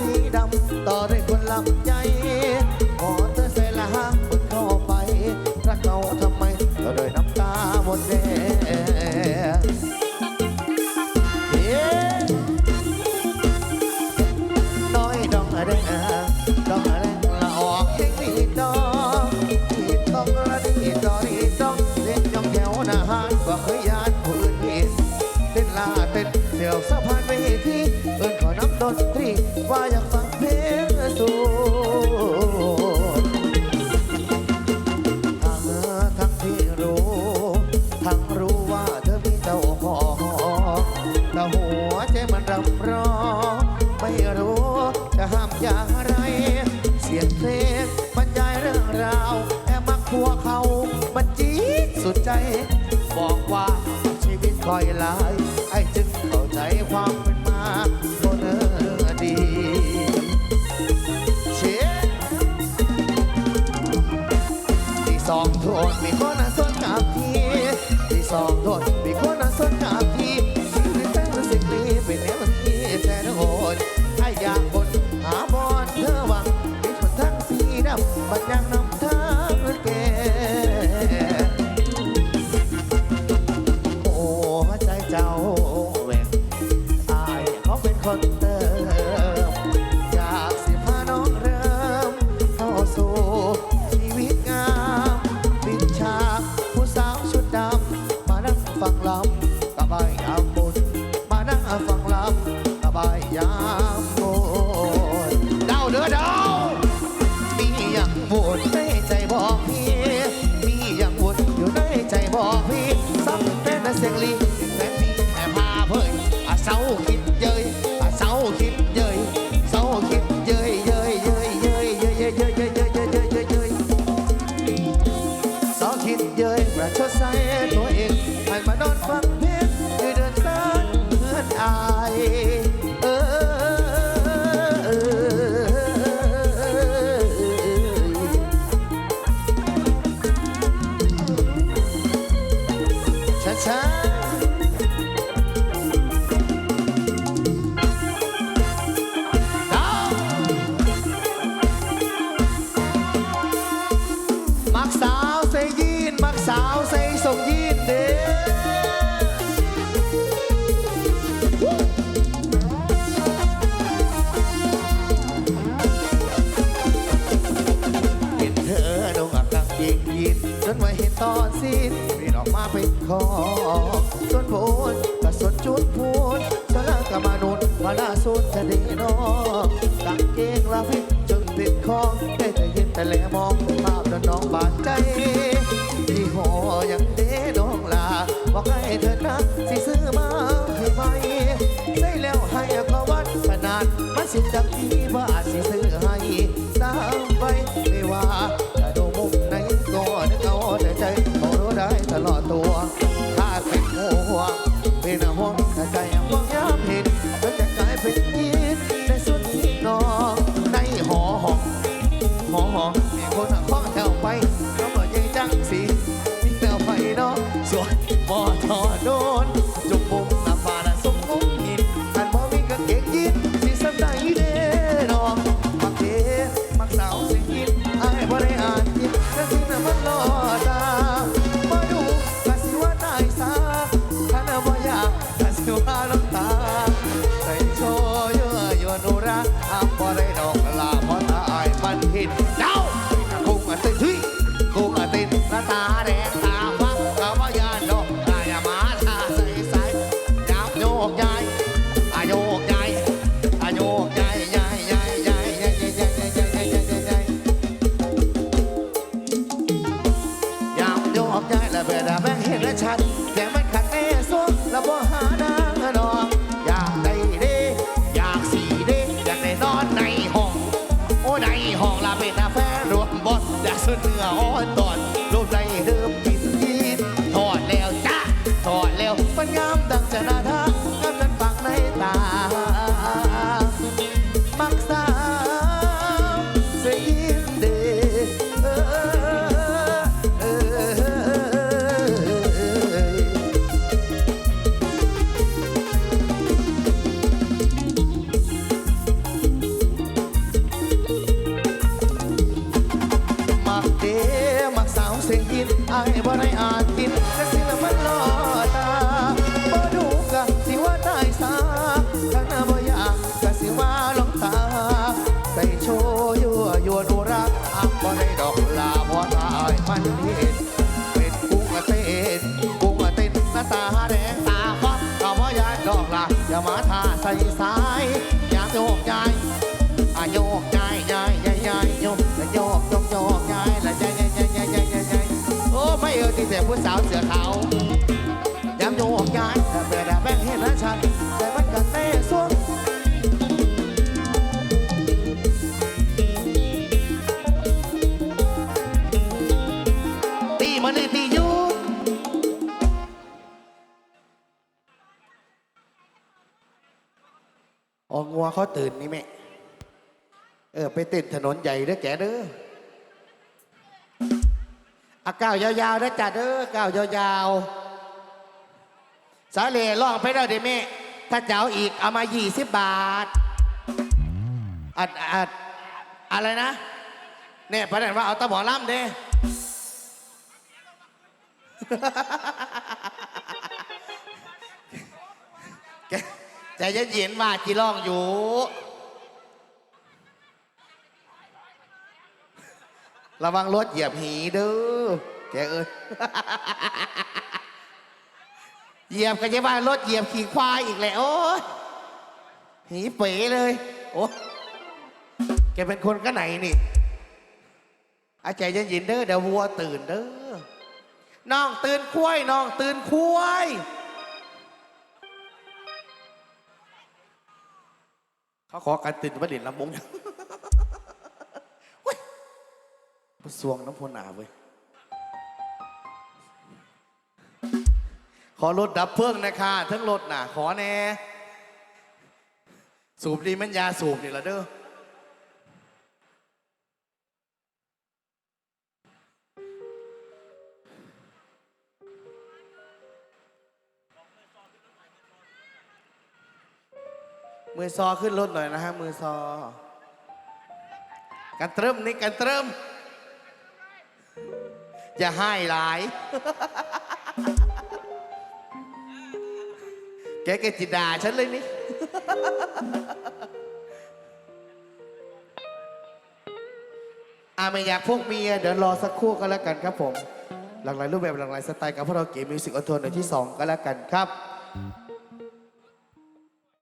สีดำต่อเร จ บอกว่าชีวิตคอยลาย ไอ้จึงเข้าใจความเป็นมาโนเออดีเชที่สองโทนมีคนสน Hasta hoy. คอส่วนพูดก็ส่วนจุดพูดสละกัมานุนมาลาสุนจะดีนองตังเกงลาพิจึงติดคอได้แต่ยินแต่แลมองภาพแล้วน้องบาดใจที่หอยังเด้น้องลาบอกให้เธอนะสิซื้อมาคือไม่ได้แล้วให้ก็วัดขนาดมาสิจักที I'm dancing at her. ไม่เออที่แต่ผู้สาวเสือขาวย้ำโยกยายแต่เบื่อแต่แบ่งเห็นนะฉันแต่มันกันแน่สวนตีมันนี่ตีอยู่ออกงัวเขาตื่นนี่แม่เออไปต้นถนนใหญ่เด้อแกเด้อ อาก้าวยาวๆเด้จ้าเด้อก้าวยาวๆสาเหล่ล่องไปแล้วเด้แม่ถ้าเจ้าอีกเอามา20บาทอัดอัดอะไรนะเนี่ยประเด็นว่าเอาตะหมอล่ำเด้ใจเย็นๆว่าจีร้องอยู่ ระวังรถเหยียบหีเด้อแกเอ้ยเหยียบกันจะว่ารถเหยียบขี่ควายอีกแล้วโอ้ยหีเป๋เลย โอ้แกเป็นคนก็ไหนนี่ อาใจเย็นๆเด้อเดี๋ยววัวตื่นเด้อน้องตื่นควายน้องตื่นควายเขาขอการตื่นมาเด่นลำมง สวงน้ำพนหนาเว้ย ขอรถดับเพลิ่งนะคะทั้งรถน่ะ ขอแน่สูบดีมันยาสูบนี่ละเด้อมือซอขึ้นรถหน่อยนะฮะมือซอกันเติมนี่กันเติม อย่าให้หลาย แกแกจิด่าฉันเลยนี่ อาไม่อยากพวกเมีย เดี๋ยวรอสักครู่ก็แล้วกันครับผม หลากหลายรูปแบบหลากหลายสไตล์กับพวกเราเกมมิวสิกออนทัวร์ในที่ 2 ก็แล้วกันครับ